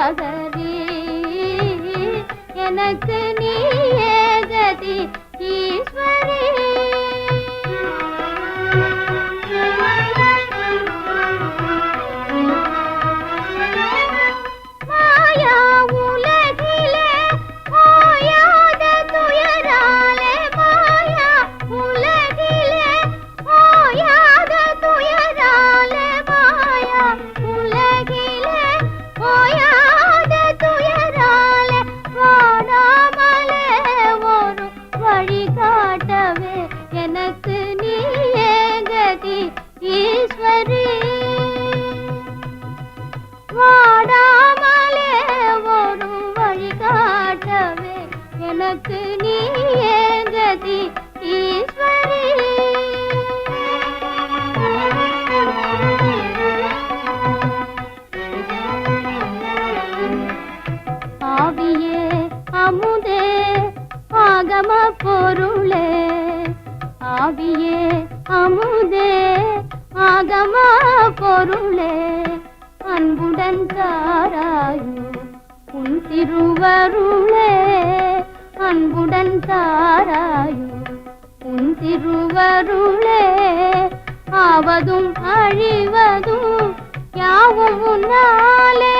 啊。ஆகம பொருளே அன்புடன் தாராயோ உன் திருவருளே. அன்புடன் தாராயோ உன் திருவருளே. ஆவதும் அழிவதும் யாவும் உன்னாலே.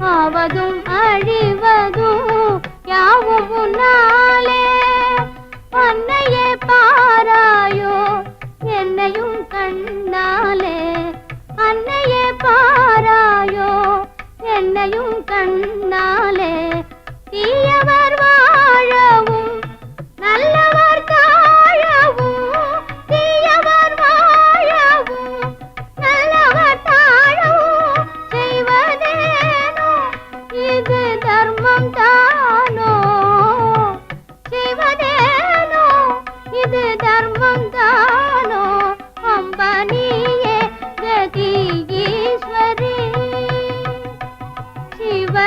ஆவதும் அழிவதும் யாவும் உன்னாலே. அன்னையே பாராயோ கண்ணையும் கண்ணாலே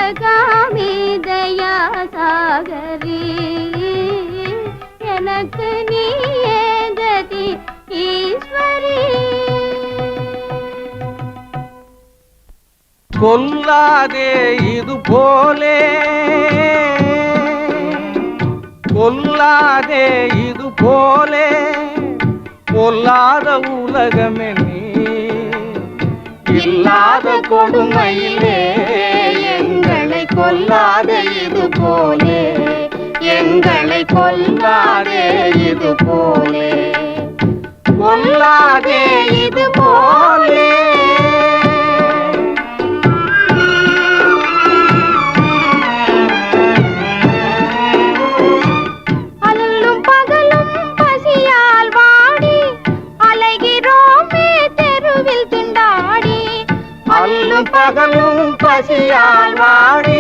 சிவகாமி தயா எனக்கு நீயே கதி ஈஸ்வரி. கொல்லாதே இது போலே. கொல்லாதே இது போலே. பொல்லாத உலகமே நீ. இல்லாத கொடுமையிலே. கொல்லாதே இது போலே எங்களை கொல்லாதே இது போலே கொல்லாதே இது போலே பகலும் பசியால் வாடி.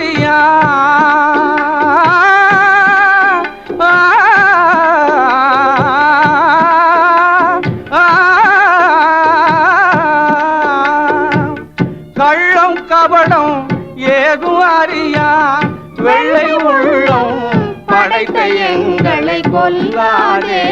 ஏதும் கள்ளம் கபடம் ஏதும் அறியா வெள்ளை உள்ளம் படைத்த எங்களை கொல்லாதே.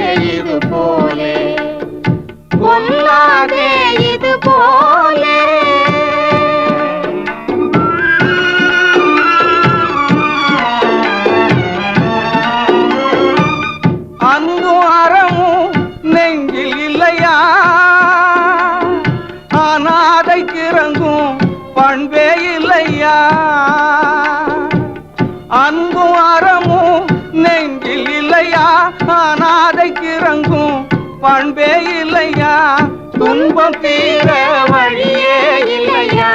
துன்பம் தீர வழியே இல்லையா?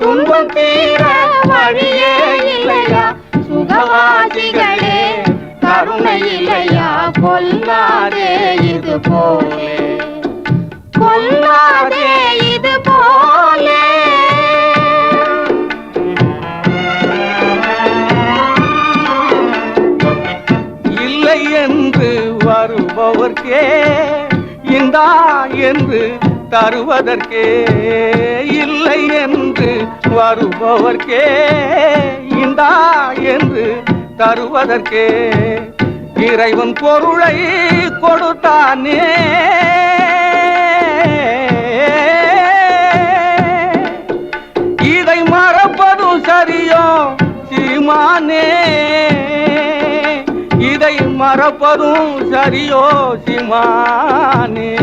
துன்பம் தீர வழியே இல்லையா? சுகவாசிகளே கருணை இல்லையா? கொல்லாதே இது போலே. கொல்லாதே இது போலே. இல்லை என்று வருபவர்க்கே இந்தா என்று தருவதற்கே இல்லை என்று வருபவர்க்கே இந்தா என்று தருவதற்கே. இறைவன் பொருளை கொடுத்தானே. இதை மறப்பதும் சரியோ சீமானே. மறப்பதும் சரியோ சீமானே?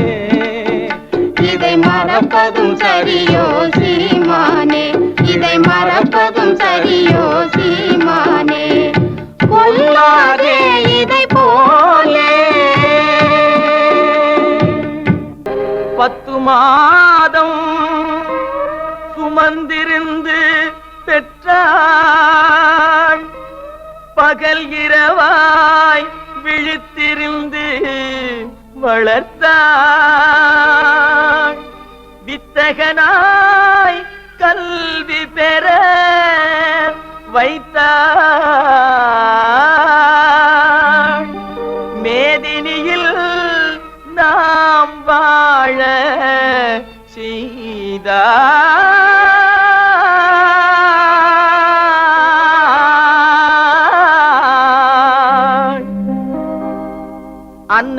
இதை மறப்பதும் சரியோ சீமானே? இதை மறப்பதும் சரியோ சீமானே? கொல்லாதே இதை போலே. பத்து வளர்த்தாள் வித்தகனாய் கல்வி பெற வைத்தாள் மேதினியில் நாம் வாழ செய்தாள்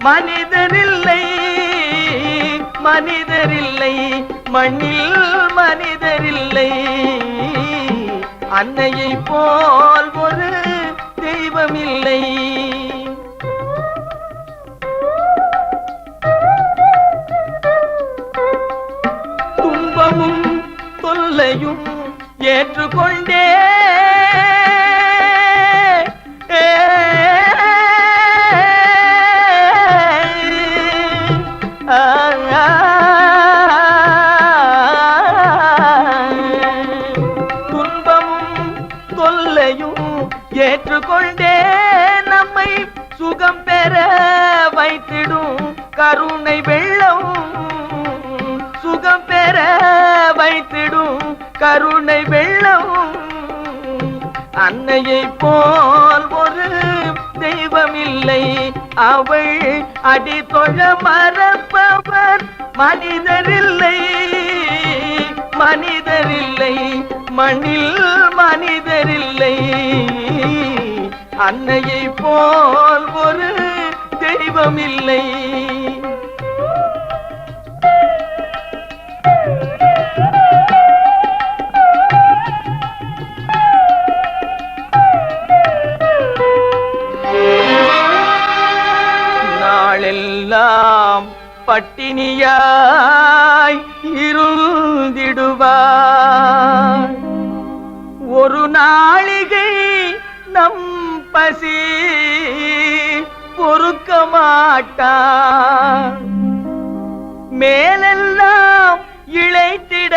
மனிதரில்லை மனிதரில்லை மண்ணில் மனிதரில்லை. அன்னையை போல் ஒரு தெய்வமில்லை கருணை வெள்ளம் சுகம் பெற வைத்திடும் கருணை வெள்ளம். அன்னையை போல் ஒரு தெய்வமில்லை. அவள் அடி தொழ மறப்பவர் மனிதரில்லை. மனிதரில்லை மண்ணில் மனிதரில்லை. அன்னையை போல் ஒரு தெய்வமில்லை. பட்டினியாய் இருந்திடுவார் ஒரு நாளிகை நம் பசி பொறுக்க மாட்டார் மேலெல்லாம் இழைத்திட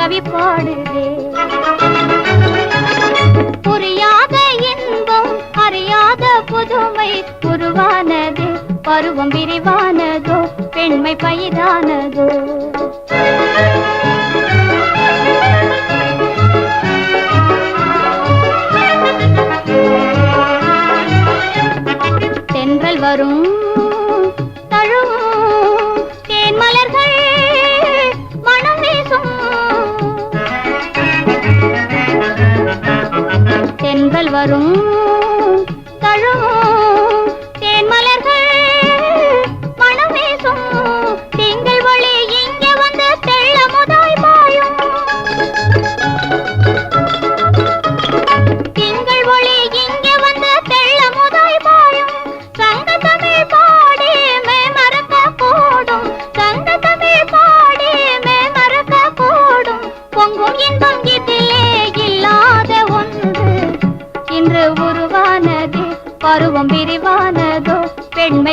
கவி பாடுதே. புரியாத இன்பம் அறியாத புதுமை உருவானது பருவம் விரிவானதோ பெண்மை பயிரானதோ. தென்றல் வரும் தென்றல் வரும்.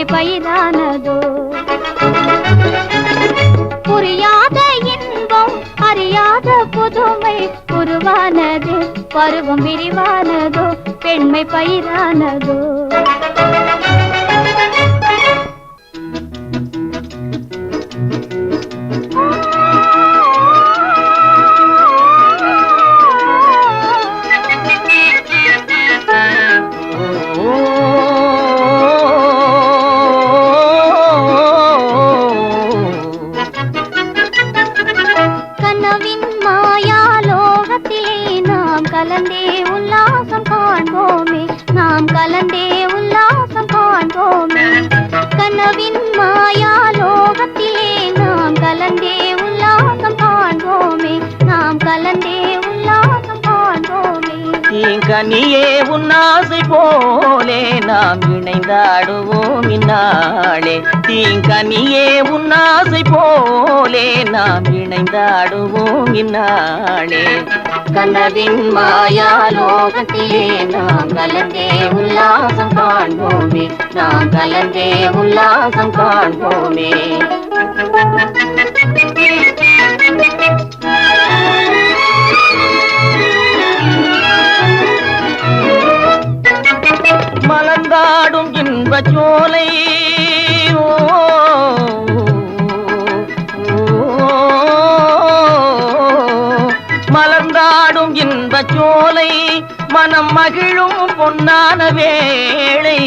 பயிரானதோ? புரியாத இன்பம் அறியாத புதுமை உருவானது? பருவம் விரிவானதோ? பெண்மை பயிரானதோ? கனியே உன்னாசை போலே நாம் இணைந்தாடுவோம் இந்நாளே. தீங்கனியே உன்னாசை போலே நாம் இணைந்தாடுவோம் இந்நாளே. கனவின் மாயாலோகத்திலே நாம் கலந்தே உல்லாசம் காண்போமே. நாம் கலந்தே உல்லாசம் காண்போமே. மலர்ந்தாடும் இன்பச் சோலை. ஓ, மலர்ந்தாடும் இன்பச் சோலை மனம் மகிழும் பொன்னான வேளை.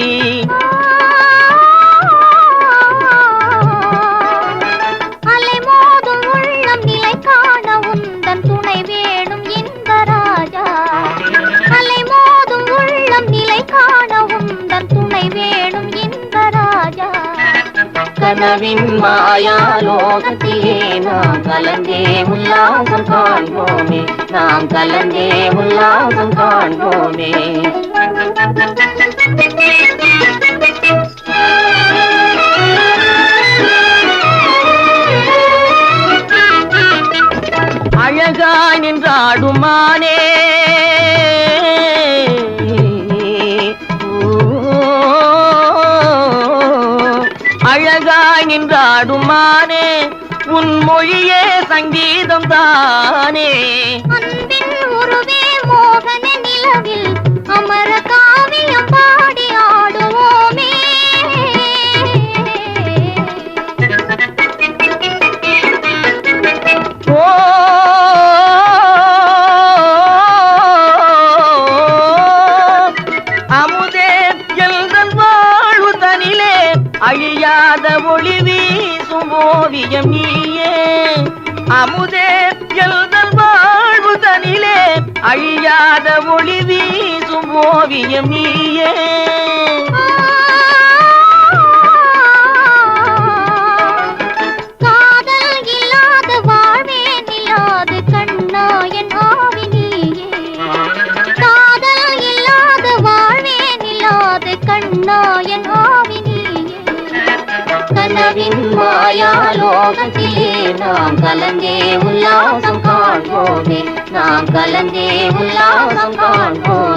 கனவின் மாயாலோகத்திலே நாம் கலந்தே உல்லாசம் காண்போமே. நாம் கலந்தே உல்லாசம் காண்போமே. அழகா நின்றாடுமானே. பாடுமானே உன் மொழியே சங்கீதம் தானே கண்ணா என் ஆவி நீயே கனவின் மாயாலோகத்திலே நாம் கலந்தே உல்லாசம் காண்போமே. நாம் கலந்தே உல்லாசம் காண்போம்.